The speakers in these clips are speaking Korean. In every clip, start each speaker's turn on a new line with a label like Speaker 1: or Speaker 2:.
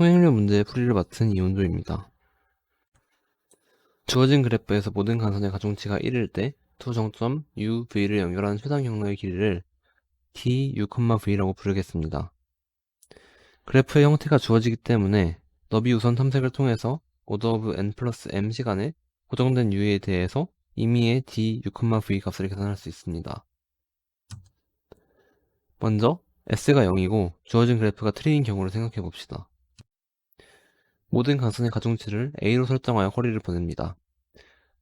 Speaker 1: 통행료 문제의 풀이를 맡은 이온조입니다. 주어진 그래프에서 모든 간선의 가중치가 1일 때두 정점 u, v를 연결하는 최단 경로의 길이를 d, u, v라고 부르겠습니다. 그래프의 형태가 주어지기 때문에 너비 우선 탐색을 통해서 order of n 플러스 m 시간에 고정된 u에 대해서 임의의 d, u, v 값을 계산할 수 있습니다. 먼저 s가 0이고 주어진 그래프가 트리인 경우를 생각해 봅시다. 모든 간선의 가중치를 a로 설정하여 커리를 보냅니다.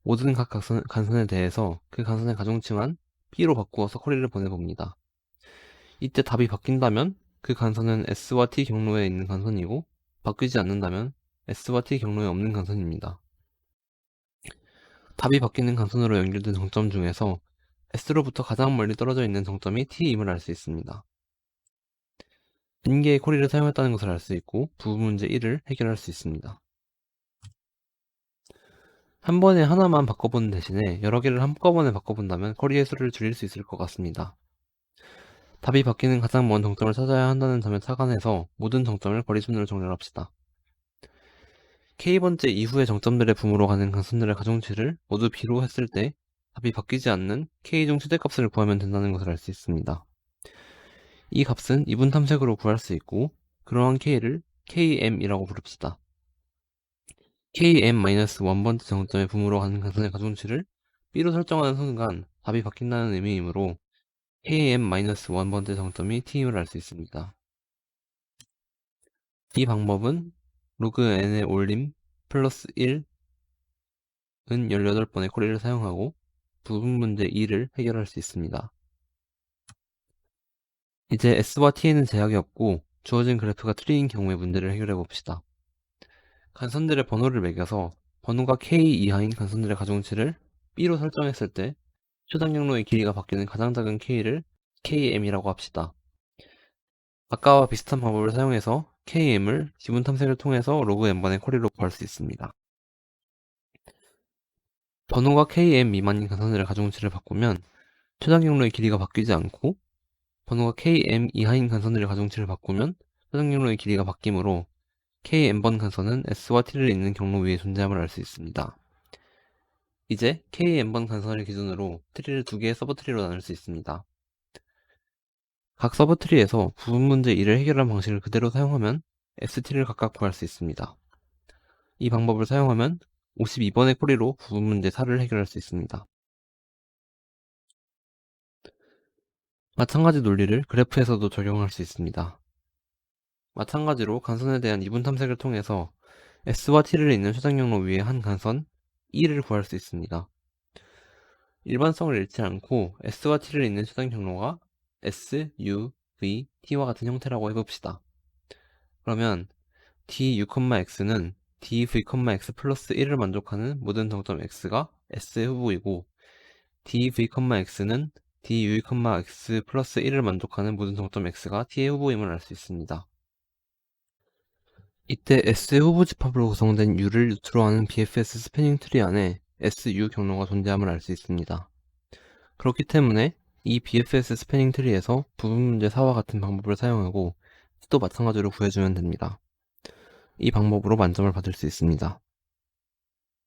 Speaker 1: 모든 각 간선, 간선에 대해서 그 간선의 가중치만 b로 바꾸어서 커리를 보내봅니다. 이때 답이 바뀐다면 그 간선은 s와 t 경로에 있는 간선이고 바뀌지 않는다면 s와 t 경로에 없는 간선입니다. 답이 바뀌는 간선으로 연결된 정점 중에서 s로부터 가장 멀리 떨어져 있는 정점이 t임을 알 수 있습니다. N개의 코리를 사용했다는 것을 알 수 있고 부분 문제 1을 해결할 수 있습니다. 한 번에 하나만 바꿔보는 대신에 여러 개를 한꺼번에 바꿔본다면 커리의 수를 줄일 수 있을 것 같습니다. 답이 바뀌는 가장 먼 정점을 찾아야 한다는 점에 착안해서 모든 정점을 거리 순으로 정렬합시다. k번째 이후의 정점들의 분모로 가는 간선들의 가중치를 모두 b로 했을 때 답이 바뀌지 않는 k 중 최대값을 구하면 된다는 것을 알 수 있습니다. 이 값은 이분 탐색으로 구할 수 있고 그러한 k를 km이라고 부릅시다. km-1번째 정점의 분모로 가는 간선의 가중치를 b로 설정하는 순간 답이 바뀐다는 의미이므로 km-1번째 정점이 t임을 알 수 있습니다. 이 방법은 로그 n의 올림 플러스 1은 18번의 코리를 사용하고 부분 문제 2를 해결할 수 있습니다. 이제 s와 t에는 제약이 없고 주어진 그래프가 트리인 경우의 문제를 해결해 봅시다. 간선들의 번호를 매겨서 번호가 k 이하인 간선들의 가중치를 b로 설정했을 때 최단 경로의 길이가 바뀌는 가장 작은 k를 km이라고 합시다. 아까와 비슷한 방법을 사용해서 km을 지문 탐색을 통해서 로그 n번의 커리로 구할 수 있습니다. 번호가 km 미만인 간선들의 가중치를 바꾸면 최단 경로의 길이가 바뀌지 않고 번호가 km 이하인 간선들의 가중치를 바꾸면 최단 경로의 길이가 바뀌므로 kn번 간선은 s와 t를 잇는 경로 위에 존재함을 알 수 있습니다. 이제 kn번 간선을 기준으로 트리를 두 개의 서브트리로 나눌 수 있습니다. 각 서브트리에서 부분 문제 1을 해결한 방식을 그대로 사용하면 st를 각각 구할 수 있습니다. 이 방법을 사용하면 52번의 코리로 부분 문제 4를 해결할 수 있습니다. 마찬가지 논리를 그래프에서도 적용할 수 있습니다. 마찬가지로 간선에 대한 이분 탐색을 통해서 S와 T를 잇는 최단 경로 위에 한 간선 E를 구할 수 있습니다. 일반성을 잃지 않고 S와 T를 잇는 최단 경로가 S, U, V, T와 같은 형태라고 해봅시다. 그러면 D, U, X는 D, V, X 플러스 1을 만족하는 모든 정점 X가 S의 후보이고 D, V, X는 D, U, X 플러스 1을 만족하는 모든 정점 X가 T의 후보임을 알 수 있습니다. 이때 S의 후보 집합으로 구성된 U를 루트로 하는 BFS 스패닝 트리 안에 SU 경로가 존재함을 알 수 있습니다. 그렇기 때문에 이 BFS 스패닝 트리에서 부분 문제 4와 같은 방법을 사용하고 또 마찬가지로 구해주면 됩니다. 이 방법으로 만점을 받을 수 있습니다.